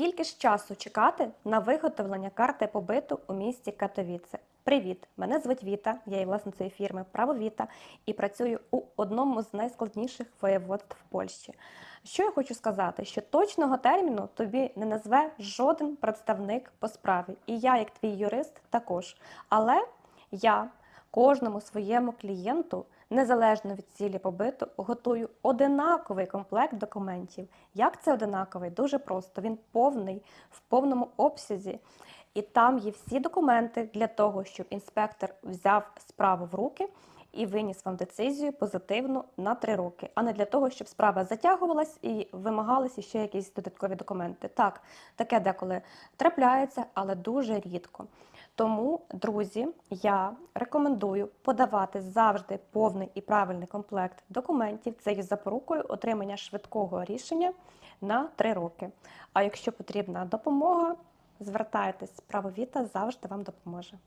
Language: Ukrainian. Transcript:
Скільки ж часу чекати на виготовлення карти побиту у місті Катовіце? Привіт! Мене звуть Віта, я є власницею фірми Право Віта і працюю у одному з найскладніших воєводств Польщі. Що я хочу сказати, що точного терміну тобі не назве жоден представник по справі, і я, як твій юрист, також. Але я кожному своєму клієнту, незалежно від цілі побиту, готую одинаковий комплект документів. Як це одинаковий? Дуже просто. Він повний в повному обсязі. І там є всі документи для того, щоб інспектор взяв справу в руки і виніс вам децизію позитивну на три роки, а не для того, щоб справа затягувалась і вимагалися ще якісь додаткові документи. Так, таке деколи трапляється, але дуже рідко. Тому, друзі, я рекомендую подавати завжди повний і правильний комплект документів. Це є запорукою отримання швидкого рішення на три роки. А якщо потрібна допомога, звертайтесь, правовіта завжди вам допоможе.